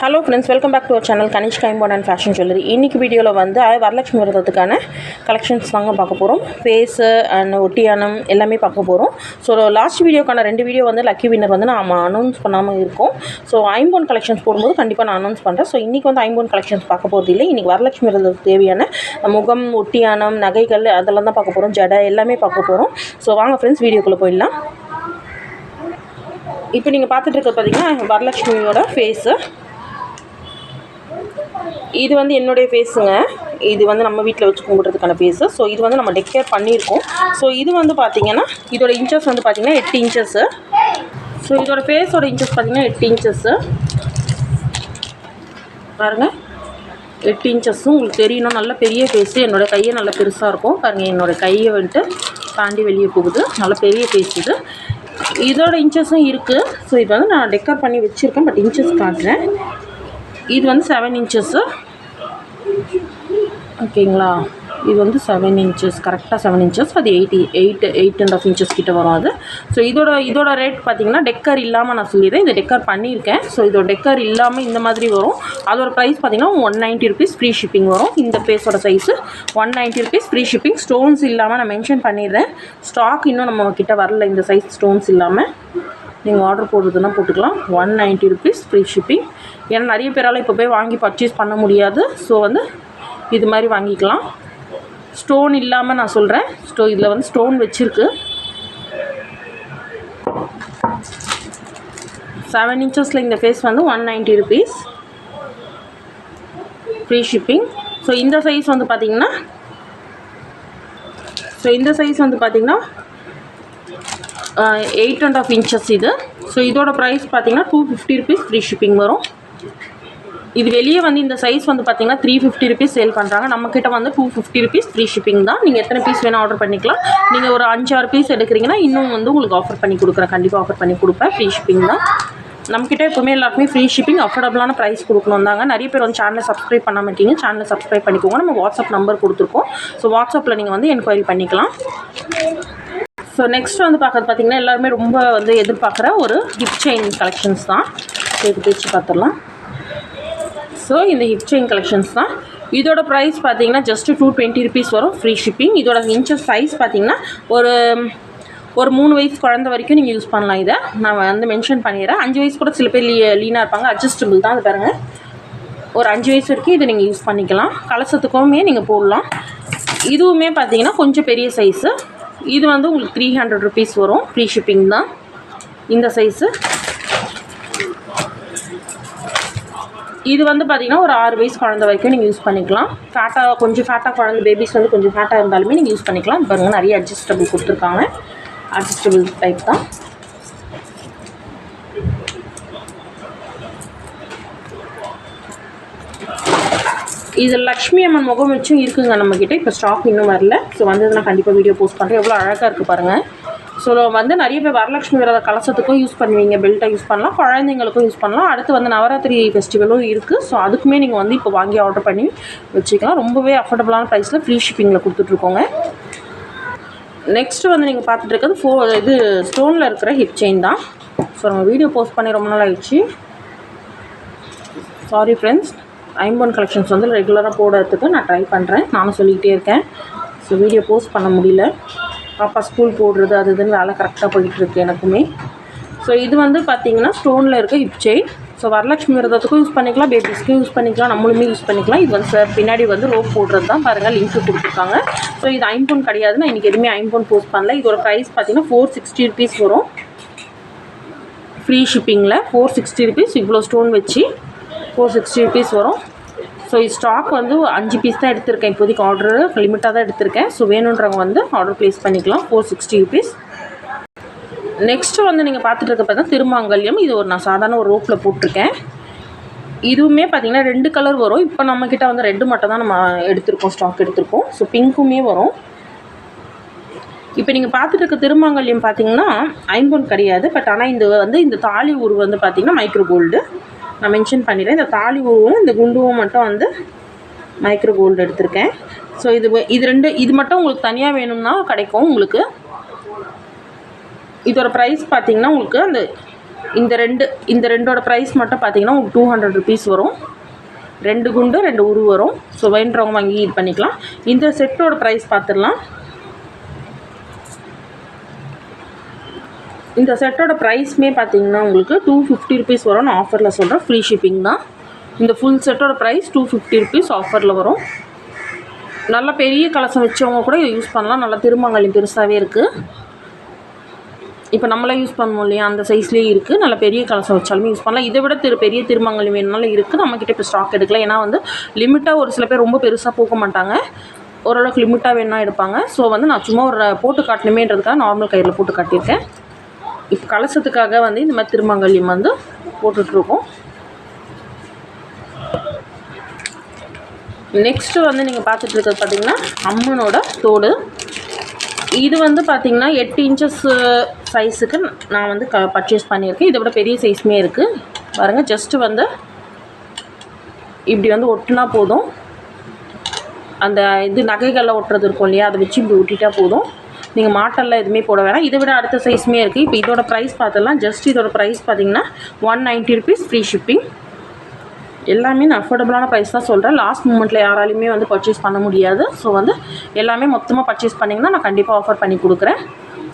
Hello friends welcome back to our channel Kanish கைம்போன் and fashion jewellery இன்றைக்கி வீடியோவில் வந்து Varalakshmi விரதத்துக்கான collections தாங்க பார்க்க போகிறோம் ஃபேஸு அண்ட் ஒட்டியானம் எல்லாமே பார்க்க போகிறோம் ஸோ லாஸ்ட் வீடியோக்கான ரெண்டு வீடியோ வந்து லக்கி வின்னர் வந்து நாம் அனௌன்ஸ் பண்ணாமல் இருக்கோம். ஸோ ஐம்போன் கலெக்ஷன்ஸ் போடும்போது கண்டிப்பாக நான் அனௌன்ஸ் பண்ணுறேன் ஸோ இன்றைக்கி வந்து ஐம்போன் கலெக்ஷன்ஸ் பார்க்க போகிறது இல்லை. இன்றைக்கி வரலட்சுமி விரதத்துக்கு தேவையான முகம் ஒட்டியானம் நகைகள் அதெல்லாம் தான் பார்க்க போகிறோம் ஜடை எல்லாமே பார்க்க போகிறோம் ஸோ வாங்க ஃப்ரெண்ட்ஸ் வீடியோக்குள்ளே போயிடலாம். இப்போ நீங்கள் பார்த்துட்டு இருக்கிறது பார்த்தீங்கன்னா வரலட்சுமியோட ஃபேஸு இது வந்து என்னுடைய ஃபேஸுங்க இது வந்து நம்ம வீட்டில் வச்சு கும்பிட்றதுக்கான ஃபேஸு ஸோ இது வந்து நம்ம டெக்கேர் பண்ணியிருக்கோம். ஸோ இது வந்து பார்த்திங்கன்னா இதோட இன்ச்சஸ் வந்து பார்த்தீங்கன்னா எட்டு இன்ச்சஸ்ஸு ஸோ இதோட ஃபேஸோட இன்ச்சஸ் பார்த்திங்கன்னா எட்டு இன்ச்சஸ்ஸு பாருங்கள் எட்டு இன்ச்சஸும் உங்களுக்கு தெரியணும் நல்ல பெரிய ஃபேஸு என்னோடய கையை நல்ல பெருசாக இருக்கும். பாருங்கள் என்னோடய கையை வந்துட்டு தாண்டி வெளியே போகுது. நல்ல பெரிய ஃபேஸ் இது. இதோட இன்ச்சஸும் இருக்குது ஸோ இது வந்து நான் டெக்கர் பண்ணி வச்சுருக்கேன். பட் இன்ச்சஸ் காட்டுறேன். இது வந்து செவன் இன்ச்சஸ்ஸு ஓகேங்களா? இது வந்து செவன் இன்ச்சஸ் கரெக்டாக செவன் இன்ச்சஸ் அது eighty eight eight and half inches கிட்ட வரும் அது. ஸோ இதோட இதோட ரேட் பார்த்தீங்கன்னா டெக்கர் இல்லாமல் நான் சொல்லிடுறேன். இந்த டெக்கர் பண்ணியிருக்கேன். ஸோ இதோட டெக்கர் இல்லாமல் இந்த மாதிரி வரும். அதோட ப்ரைஸ் பார்த்தீங்கன்னா one ninety rupees free shipping வரும். இந்த பேஸோட size one ninety rupees free shipping stones இல்லாமல் நான் மென்ஷன் பண்ணிடுறேன். ஸ்டாக் இன்னும் நம்ம கிட்ட வரல. இந்த சைஸ் ஸ்டோன்ஸ் இல்லாமல் நீங்கள் ஆர்டர் போடுறதுன்னா போட்டுக்கலாம். One ninety rupees free shipping ஏன்னா நிறைய பேரால் இப்போ போய் வாங்கி பர்ச்சேஸ் பண்ண முடியாது. ஸோ வந்து இது மாதிரி வாங்கிக்கலாம். ஸ்டோன் இல்லாமல் நான் சொல்கிறேன் ஸ்டோ இதில் வந்து ஸ்டோன் வச்சுருக்கு. செவன் இன்ச்சஸில் இந்த ஃபேஸ் வந்து one ninety rupees free shipping so இந்த சைஸ் வந்து பார்த்திங்கன்னா ஸோ இந்த சைஸ் வந்து பார்த்திங்கன்னா எயிட் அண்ட் ஆஃப் இன்ச்சஸ் இது. ஸோ இதோட ப்ரைஸ் பார்த்தீங்கன்னா two fifty rupees free shipping வரும். இது வெளியே வந்து இந்த சைஸ் வந்து பார்த்தீங்கன்னா த்ரீ ஃபிஃப்டி ருபீஸ் சேல் பண்ணுறாங்க நம்மக்கிட்ட வந்து two fifty rupees free shipping தான். நீங்கள் எத்தனை பீஸ் வேணால் ஆர்டர் பண்ணிக்கலாம். நீங்கள் ஒரு அஞ்சாறு பீஸ் எடுக்கிறீங்கன்னா இன்னும் வந்து உங்களுக்கு ஆஃபர் பண்ணி கொடுக்குறேன். கண்டிப்பாக ஆஃபர் பண்ணி கொடுப்பேன். ஃப்ரீ ஷிப்பிங் தான். நம்மக்கிட்ட எப்போவுமே எல்லாருக்குமே ஃப்ரீ ஷிப்பிங் அஃபோர்டபுளான ப்ரைஸ் கொடுக்கணும் தாங்க நிறைய பேர் வந்து சேனலை சப்ஸ்கிரைப் பண்ண மாட்டீங்க சேனலை சப்ஸ்கிரைப் பண்ணிக்கோங்க. நம்ம வாட்ஸ்அப் நம்பர் கொடுத்துருக்கோம். ஸோ வாட்ஸ்அப்பில் நீங்கள் வந்து என்கொயரி பண்ணிக்கலாம். ஸோ நெக்ஸ்ட் வந்து பார்க்கறது பார்த்தீங்கன்னா எல்லாருமே ரொம்ப வந்து எதிர்பார்க்குற ஒரு ஹிப் செயின் கலெக்ஷன்ஸ் தான். சரி இது பார்த்துடலாம் ஸோ இந்த ஹிப் செயின் கலெக்ஷன்ஸ் தான். இதோட ப்ரைஸ் பார்த்தீங்கன்னா ஜஸ்ட் டூ டுவெண்ட்டி ருபீஸ் வரும் ஃப்ரீ ஷிப்பிங் இதோட இன்ச்சஸ் சைஸ் பார்த்தீங்கன்னா ஒரு ஒரு மூணு வயசு குழந்த வரைக்கும் நீங்கள் யூஸ் பண்ணலாம் இதை. நான் வந்து மென்ஷன் பண்ணிடுறேன். அஞ்சு வயசு கூட சில பேர் லீ லீனாக இருப்பாங்க. அட்ஜஸ்டபிள் தான் அது பாருங்கள் ஒரு அஞ்சு வயசு வரைக்கும் இதை நீங்கள் யூஸ் பண்ணிக்கலாம். கலசத்துக்குமே நீங்கள் போடலாம். இதுவுமே பார்த்தீங்கன்னா கொஞ்சம் பெரிய சைஸு இது வந்து உங்களுக்கு த்ரீ ஹண்ட்ரட் ருபீஸ் வரும். ஃப்ரீ ஷிப்பிங் தான். இந்த சைஸு இது வந்து பார்த்திங்கன்னா ஒரு ஆறு வயசு குழந்த வரைக்கும் நீங்கள் யூஸ் பண்ணிக்கலாம். ஃபேட்டாக கொஞ்சம் ஃபேட்டாக குழந்த பேபிஸ் வந்து கொஞ்சம் ஃபேட்டாக இருந்தாலுமே நீங்கள் யூஸ் பண்ணிக்கலாம். இப்போ பாருங்கள் நிறைய அட்ஜஸ்டபிள் கொடுத்துருக்காங்க. அட்ஜஸ்டபிள் டைப் தான். இது லக்ஷ்மி அம்மன் முகம் வச்சும் இருக்குங்க நம்மக்கிட்ட இப்போ ஸ்டாக் இன்னும் வரல. ஸோ வந்ததுன்னா கண்டிப்பாக வீடியோ போஸ்ட் பண்ணுறேன் எவ்வளோ அழகாக இருக்குது பாருங்கள் ஸோ வந்து நிறைய பேர் வரலட்சுமி விரத கலசத்துக்கும் யூஸ் பண்ணுவீங்க பெல்ட்டை யூஸ் பண்ணலாம் குழந்தைங்களுக்கும் யூஸ் பண்ணலாம். அடுத்து வந்து நவராத்திரி ஃபெஸ்டிவலும் இருக்குது ஸோ அதுக்குமே நீங்கள் வந்து இப்போ வாங்கி ஆர்டர் பண்ணி வச்சுக்கலாம். ரொம்பவே அஃபோர்டபுளான ப்ரைஸில் ஃப்ரீ ஷிப்பிங்கில் கொடுத்துட்ருக்கோங்க நெக்ஸ்ட்டு வந்து நீங்கள் பார்த்துட்டு இருக்கிறது ஃபோ இது ஸ்டோனில் இருக்கிற ஹிப் செயின் தான். ஸோ நம்ம வீடியோ போஸ்ட் பண்ணி ரொம்ப நாள் ஆயிடுச்சு. சாரி ஃப்ரெண்ட்ஸ் ஐம்போன் கலெக்ஷன்ஸ் வந்து ரெகுலராக போடுறதுக்கு நான் ட்ரை பண்ணுறேன் நானும் சொல்லிக்கிட்டே இருக்கேன். ஸோ வீடியோ போஸ்ட் பண்ண முடியல. பாப்பா ஸ்கூல் போடுறது அது இதுன்னு வேலை கரெக்டாக போயிட்டுருக்கு எனக்குமே. ஸோ இது வந்து பார்த்தீங்கன்னா ஸ்டோனில் இருக்க ஹிப் செயின் ஸோ வரலட்சுமி விரதத்துக்கும் யூஸ் பண்ணிக்கலாம் பேபிஸ்க்கும் யூஸ் பண்ணிக்கலாம் நம்மளுமே யூஸ் பண்ணிக்கலாம். இது வந்து சார் பின்னாடி வந்து ரோப் போடுறது தான் பாருங்கள் லிங்க் கொடுத்துருக்காங்க. ஸோ இது ஐம்போன் கிடையாது நான் இன்றைக்கி எதுவுமே ஐம்போன் போஸ்ட் பண்ணல. இதோட ப்ரைஸ் பார்த்தீங்கன்னா ஃபோர் சிக்ஸ்டி ருபீஸ் வரும். ஃப்ரீ ஷிப்பிங்கில் ஃபோர் சிக்ஸ்டி ருபீஸ் இவ்வளோ ஸ்டோன் வச்சு ஃபோர் சிக்ஸ்டி ருபீஸ் வரும். ஸோ இது ஸ்டாக் வந்து அஞ்சு பீஸ் தான் எடுத்திருக்கேன். இப்போதைக்கு ஆர்டர் லிமிட்டாக தான் எடுத்திருக்கேன். ஸோ வேணுன்றவங்க வந்து ஆர்டர் ப்ளேஸ் பண்ணிக்கலாம். ஃபோர் சிக்ஸ்டி ருபீஸ் நெக்ஸ்ட்டு வந்து நீங்கள் பார்த்துட்டு இருக்க பார்த்தா திருமாங்கல்யம். இது ஒரு நான் சாதாரண ஒரு ரோப்பில் போட்டிருக்கேன். இதுவுமே பார்த்தீங்கன்னா ரெண்டு கலர் வரும். இப்போ நம்மக்கிட்ட வந்து ரெட்டு மட்டும் தான் நம்ம எடுத்திருக்கோம் ஸ்டாக் எடுத்திருக்கோம். ஸோ பிங்க்குமே வரும். இப்போ நீங்கள் பார்த்துட்டு இருக்க திருமாங்கல்யம் பார்த்தீங்கன்னா ஐம்பொன் கிடையாது. பட் ஆனால் இந்த வந்து இந்த தாலி உருவு வந்து பார்த்தீங்கன்னா மைக்ரோ கோல்டு நான் மென்ஷன் பண்ணிடுறேன். இந்த தாலி உருவும் இந்த குண்டுவும் மட்டும் வந்து மைக்ரோ கோல்டு எடுத்திருக்கேன். ஸோ இது இது ரெண்டு இது மட்டும் உங்களுக்கு தனியாக வேணும்னா கிடைக்கும் உங்களுக்கு. இதோட ப்ரைஸ் பார்த்தீங்கன்னா உங்களுக்கு அந்த இந்த ரெண்டு இந்த ரெண்டோட ப்ரைஸ் மட்டும் பார்த்தீங்கன்னா உங்களுக்கு டூ ஹண்ட்ரட் ருபீஸ் வரும். ரெண்டு குண்டு ரெண்டு உரு வரும். ஸோ வேண்டவங்க வாங்கி இது பண்ணிக்கலாம். இந்த செட்டோட ப்ரைஸ் பார்த்துடலாம். இந்த செட்டோட ப்ரைஸ்மே பார்த்தீங்கன்னா உங்களுக்கு டூ ஃபிஃப்டி ருபீஸ் வரும் நான் ஆஃபரில் சொல்கிறேன் ஃப்ரீ ஷிப்பிங் தான். இந்த ஃபுல் செட்டோட ப்ரைஸ் டூ ஃபிஃப்டி ருபீஸ் ஆஃபரில் வரும். நல்ல பெரிய கலசம் வச்சவங்க கூட இதை யூஸ் பண்ணலாம். நல்லா திருமங்கலம் பெருசாகவே இருக்குது இப்போ நம்மளே யூஸ் பண்ணுவோம் இல்லையா? அந்த சைஸ்லேயே இருக்குது நல்ல பெரிய கலசம் வச்சாலுமே யூஸ் பண்ணலாம். இதை விட திரு பெரிய திருமங்கலம் வேணுனாலும் இருக்குது நம்மக்கிட்ட இப்போ ஸ்டாக் எடுக்கல. ஏன்னா வந்து லிமிட்டாக ஒரு சில பேர் ரொம்ப பெருசாக போக மாட்டாங்க. ஓரளவுக்கு லிமிட்டாக வேணால் எடுப்பாங்க. ஸோ வந்து நான் சும்மா ஒரு போட்டு காட்டணுமேன்றதுக்காக நார்மல் கயிறில் போட்டு காட்டியிருக்கேன். இப்போ கலசத்துக்காக வந்து இந்த மாதிரி திருமங்கல்யம் வந்து போட்டுட்ருக்கோம். நெக்ஸ்ட்டு வந்து நீங்கள் பார்த்துட்டு இருக்கிறது பார்த்தீங்கன்னா அம்மனோட தோடு. இது வந்து பார்த்திங்கன்னா எட்டு இன்ச்சஸ் சைஸுக்கு நான் வந்து க பர்ச்சேஸ் பண்ணியிருக்கேன். இதை விட பெரிய சைஸுமே இருக்குது பாருங்கள் ஜஸ்ட்டு வந்து இப்படி வந்து ஒட்டினா போதும். அந்த இது நகைகளில் ஒட்டுறது இருக்கும் இல்லையா? அதை வச்சு இப்படி ஒட்டிட்டா போதும். நீங்கள் மாட்டெல்லாம் எதுவுமே போட வேணாம். இதை விட அடுத்த சைஸுமே இருக்குது இப்போ இதோட ப்ரைஸ் பார்த்துடலாம். ஜஸ்ட் இதோட ப்ரைஸ் பார்த்தீங்கன்னா one ninety rupees free shipping எல்லாமே நான் அஃபோர்டபுளான ப்ரைஸ் தான் சொல்கிறேன் லாஸ்ட் மூமெண்ட்டில் யாராலையுமே வந்து பர்ச்சேஸ் பண்ண முடியாது. ஸோ வந்து எல்லாமே மொத்தமாக பர்ச்சேஸ் பண்ணிங்கன்னா நான் கண்டிப்பாக ஆஃபர் பண்ணி கொடுக்குறேன்.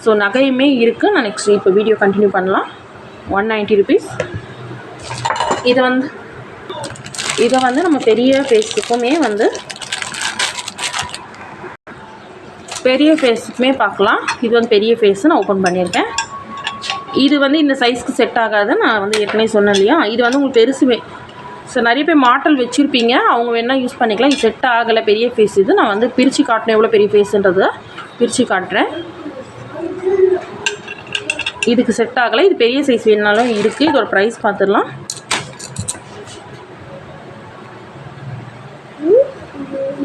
ஸோ நகையுமே இருக்குது நான் நெக்ஸ்ட் இப்போ வீடியோ கண்டினியூ பண்ணலாம். ஒன் நைன்ட்டி ருபீஸ் இதை வந்து இதை வந்து நம்ம பெரிய ஃபேஸுக்குமே வந்து பெரிய ஃபேஸுக்குமே பார்க்கலாம். இது வந்து பெரிய ஃபேஸு நான் ஓப்பன் பண்ணியிருக்கேன். இது வந்து இந்த சைஸ்க்கு செட் ஆகாது நான் வந்து ஏற்கனவே சொன்னேன் இல்லையா? இது வந்து உங்களுக்கு பெருசுமே. ஸோ நிறைய பேர் மாட்டல் வச்சுருப்பீங்க. அவங்க வேணால் யூஸ் பண்ணிக்கலாம். இது செட் ஆகலை. பெரிய ஃபேஸ் இது. நான் வந்து பிரித்து காட்டினேன் எவ்வளோ பெரிய ஃபேஸுன்றதை பிரித்து காட்டுறேன். இதுக்கு செட் ஆகலை. இது பெரிய சைஸ் வேணுனாலும் இருக்குது இதோட ப்ரைஸ் பார்த்துடலாம்.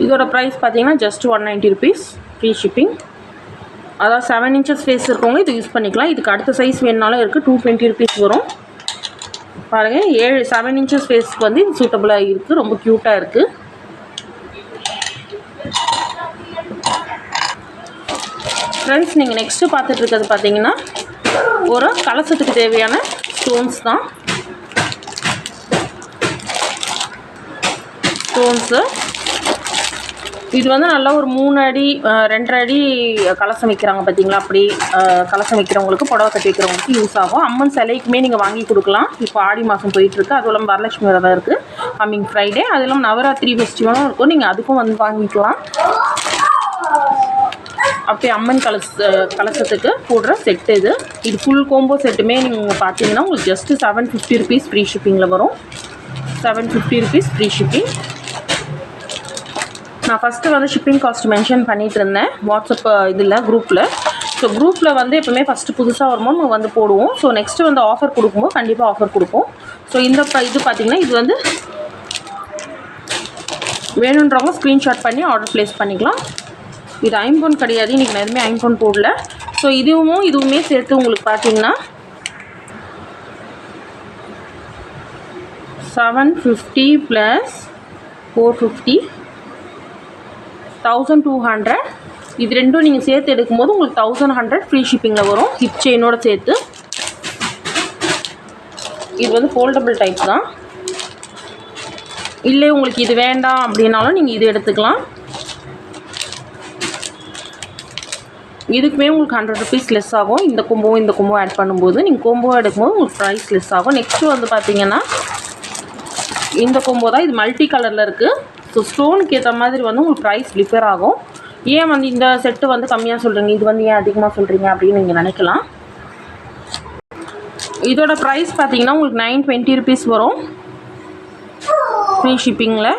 இதோட ப்ரைஸ் பார்த்தீங்கன்னா just one ninety rupees free shipping அதாவது செவன் இன்ச்சஸ் ஃபேஸ் இருக்கவங்க இது யூஸ் பண்ணிக்கலாம். இதுக்கு அடுத்த சைஸ் வேணுனாலும் இருக்குது டூ டுவெண்ட்டி ருபீஸ் வரும். பாருங்கள் ஏழு செவன் இன்ச்சஸ் ஃபேஸ்க்கு வந்து இது சூட்டபுளாக இருக்குது ரொம்ப க்யூட்டாக இருக்குது ஃப்ரெண்ட்ஸ் நீங்கள் நெக்ஸ்ட்டு பார்த்துட்டு இருக்கிறது பார்த்தீங்கன்னா ஒரு கலசத்துக்கு தேவையான ஸ்டோன்ஸ் தான். ஸ்டோன்ஸு இது வந்து நல்லா ஒரு மூணு அடி ரெண்டரை அடி கலசம் வைக்கிறாங்க பார்த்தீங்களா அப்படி கலசம் வைக்கிறவங்களுக்கு புடவை கட்டி வைக்கிறவங்களுக்கு யூஸ் ஆகும். அம்மன் சிலைக்குமே நீங்கள் வாங்கி கொடுக்கலாம். இப்போ ஆடி மாதம் போயிட்டுருக்கு. அதுவும் இல்லாமல் வரலட்சுமி விரதம் இருக்குது கம்மிங் ஃப்ரைடே அது இல்லாமல் நவராத்திரி ஃபெஸ்டிவலும் இருக்கும். நீங்கள் அதுக்கும் வந்து வாங்கிக்கலாம். அப்படியே அம்மன் கலச கலசத்துக்கு போடுற செட்டு இது. இது ஃபுல் கோம்போ செட்டுமே நீங்கள் பார்த்தீங்கன்னா உங்களுக்கு just seven fifty rupees free ஷிப்பிங்கில் வரும். Seven fifty rupees free shipping நான் ஃபஸ்ட்டு வந்து ஷிப்பிங் காஸ்ட் மென்ஷன் பண்ணிட்டு இருந்தேன் வாட்ஸ்அப் இதில் குரூப்பில் ஸோ குரூப்பில் வந்து எப்பவுமே ஃபஸ்ட்டு புதுசாக வருமோ நம்ம வந்து போடுவோம். ஸோ நெக்ஸ்ட்டு வந்து ஆஃபர் கொடுக்கும்போது கண்டிப்பாக ஆஃபர் கொடுப்போம். ஸோ இந்த இது பார்த்திங்கன்னா இது வந்து வேணுன்றவங்க ஸ்க்ரீன்ஷாட் பண்ணி ஆர்டர் ப்ளேஸ் பண்ணிக்கலாம். இது ஐம்பொன் கிடையாது. இன்றைக்கி நான் எதுவுமே ஐம்பொன் போடல. ஸோ இதுவும் இதுவுமே சேர்த்து உங்களுக்கு பார்த்தீங்கன்னா seven fifty plus four fifty thousand two hundred இது ரெண்டும் நீங்கள் சேர்த்து எடுக்கும்போது உங்களுக்கு தௌசண்ட் ஹண்ட்ரட் ஃப்ரீ ஷிப்பிங்கில் வரும். ஹிப் செயினோட சேர்த்து. இது வந்து ஃபோல்டபுள் டைப் தான். இல்லை உங்களுக்கு இது வேண்டாம் அப்படின்னாலும் நீங்கள் இது எடுத்துக்கலாம். இதுக்குமே உங்களுக்கு ஹண்ட்ரட் ருபீஸ் லெஸ் ஆகும். இந்த கொம்போ இந்த கொம்போ ஆட் பண்ணும்போது நீங்கள் கொம்போ எடுக்கும்போது உங்களுக்கு ப்ரைஸ் லெஸ் ஆகும். நெக்ஸ்ட்டு வந்து பார்த்தீங்கன்னா இந்த கொம்போ தான். இது மல்டி கலரில் இருக்குது ஸோ ஸ்டோனுக்கு ஏற்ற மாதிரி வந்து உங்களுக்கு ப்ரைஸ் டிஃபர் ஆகும். ஏன் வந்து இந்த செட்டு வந்து கம்மியாக சொல்கிறீங்க இது வந்து ஏன் அதிகமாக சொல்கிறீங்க அப்படின்னு நீங்கள் நினைக்கலாம். இதோட ப்ரைஸ் பார்த்தீங்கன்னா உங்களுக்கு நைன் டுவெண்ட்டி ருபீஸ் வரும். ஃப்ரீ ஷிப்பிங்கில்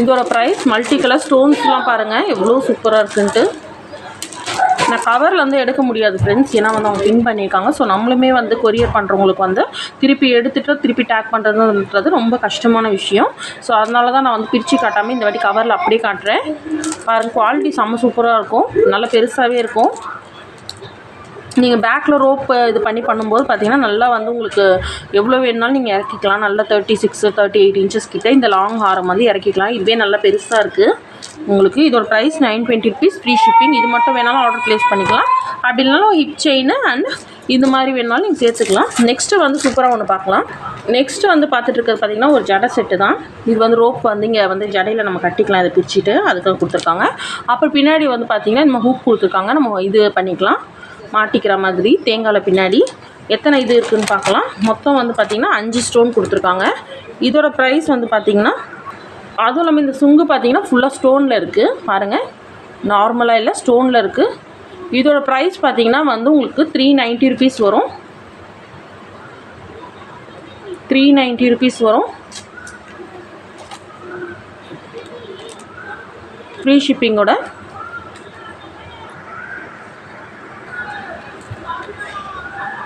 இதோட ப்ரைஸ் மல்டி கலர் ஸ்டோன்ஸ்லாம் பாருங்கள் எவ்வளோ சூப்பராக இருக்குன்ட்டு. நான் கவரில் வந்து எடுக்க முடியாது ஃப்ரெண்ட்ஸ் ஏன்னா வந்து அவங்க பின் பண்ணியிருக்காங்க. ஸோ நம்மளுமே வந்து கொரியர் பண்ணுறவங்களுக்கு வந்து திருப்பி எடுத்துகிட்டு திருப்பி டேக் பண்ணுறதுன்றது ரொம்ப கஷ்டமான விஷயம். ஸோ அதனால தான் நான் வந்து பிரித்து காட்டாமல் இந்த வாட்டி கவரில் அப்படியே காட்டுறேன். பாருங்க குவாலிட்டி செம்ம சூப்பராக இருக்கும். நல்லா பெருசாகவே இருக்கும். நீங்கள் பேக்கில் ரோப் இது பண்ணி பண்ணும்போது பார்த்தீங்கன்னா நல்லா வந்து உங்களுக்கு எவ்வளோ வேணுனாலும் நீங்கள் இறக்கிக்கலாம். நல்லா thirty six thirty eight inches கிட்டே இந்த லாங் ஹாரம் வந்து இறக்கிக்கலாம். இதுவே நல்லா பெருசாக இருக்குது உங்களுக்கு இதோட price nine twenty rupees free shipping இது மட்டும் வேணாலும் ஆர்டர் ப்ளேஸ் பண்ணிக்கலாம். அப்படி இல்லைனாலும் ஹிப் செயின் அண்ட் இது மாதிரி வேணாலும் நீங்கள் சேர்த்துக்கலாம். நெக்ஸ்ட்டு வந்து சூப்பராக ஒன்று பார்க்கலாம். நெக்ஸ்ட்டு வந்து பார்த்துட்டு இருக்கிறது பார்த்தீங்கன்னா ஒரு ஜடை செட்டு தான். இது வந்து ரோப் வந்து இங்கே வந்து ஜடையில் நம்ம கட்டிக்கலாம் இதை பிரிச்சுட்டு அதுக்காக கொடுத்துருக்காங்க. அப்புறம் பின்னாடி வந்து பார்த்தீங்கன்னா நம்ம ஹூக் கொடுத்துருக்காங்க. நம்ம இது பண்ணிக்கலாம். மாட்டிக்கிற மாதிரி தேங்காயில் பின்னாடி. எத்தனை இது இருக்குதுன்னு பார்க்கலாம். மொத்தம் வந்து பார்த்திங்கன்னா அஞ்சு ஸ்டோன் கொடுத்துருக்காங்க. இதோட ப்ரைஸ் வந்து பார்த்திங்கன்னா அதுவும் இல்லாமல் இந்த சுங்கு பார்த்தீங்கன்னா ஃபுல்லாக ஸ்டோனில் இருக்குது பாருங்கள் நார்மலாக இல்லை ஸ்டோனில் இருக்குது இதோட ப்ரைஸ் பார்த்தீங்கன்னா வந்து உங்களுக்கு த்ரீ நைன்ட்டி ருபீஸ் வரும். த்ரீ நைன்ட்டி ருபீஸ் வரும். ஃப்ரீ ஷிப்பிங்கோட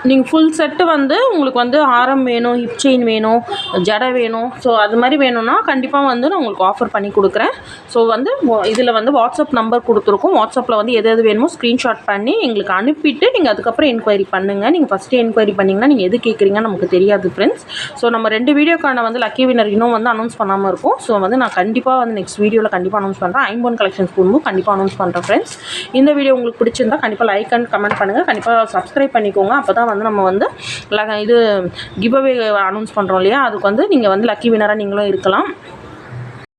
நீங்கள் ஃபுல் செட்டு வந்து உங்களுக்கு வந்து ஆரம் வேணும் ஹிப் செயின் வேணும் ஜடை வேணும். ஸோ அது மாதிரி வேணும்னா கண்டிப்பாக வந்து நான் உங்களுக்கு ஆஃபர் பண்ணி கொடுக்குறேன். ஸோ வந்து இதில் வந்து வாட்ஸ்அப் நம்பர் கொடுத்துருக்கோம். வாட்ஸ்அப்பில் வந்து எது எது வேணுமோ ஸ்க்ரீன்ஷாட் பண்ணி எங்களுக்கு அனுப்பிட்டு நீங்கள் அதுக்கப்புறம் என்கொயரி பண்ணுங்கள் நீங்கள் ஃபஸ்ட்டு என்கொயரி பண்ணிங்கன்னா நீங்கள் எது கேட்குறீங்கன்னு நமக்கு தெரியாது ஃப்ரெண்ட்ஸ் ஸோ நம்ம ரெண்டு வீடியோக்கான வந்து லக்கி வினர் இன்னும் வந்து அனௌன்ஸ் பண்ணாமல் இருக்கும் ஸோ வந்து நான் கண்டிப்பாக வந்து நெக்ஸ்ட் வீடியோவில் கண்டிப்பாக அனௌன்ஸ் பண்ணுறேன் ஐம்போன் கலெக்ஷன்ஸ் போகும்போது கண்டிப்பாக அனௌன்ஸ் பண்ணுறேன் ஃப்ரெண்ட்ஸ் இந்த வீடியோ உங்களுக்கு பிடிச்சிருந்தா கண்டிப்பாக லைக் அண்ட் கமெண்ட் பண்ணுங்கள் கண்டிப்பாக சப்ஸ்கிரைப் பண்ணிக்கோங்க. அப்போ தான் வந்து நம்ம வந்து இது கிவ் அனௌன்ஸ் பண்ணுறோம் இல்லையா? அதுக்கு வந்து நீங்கள் வந்து லக்கி வினராக நீங்களும் இருக்கலாம்.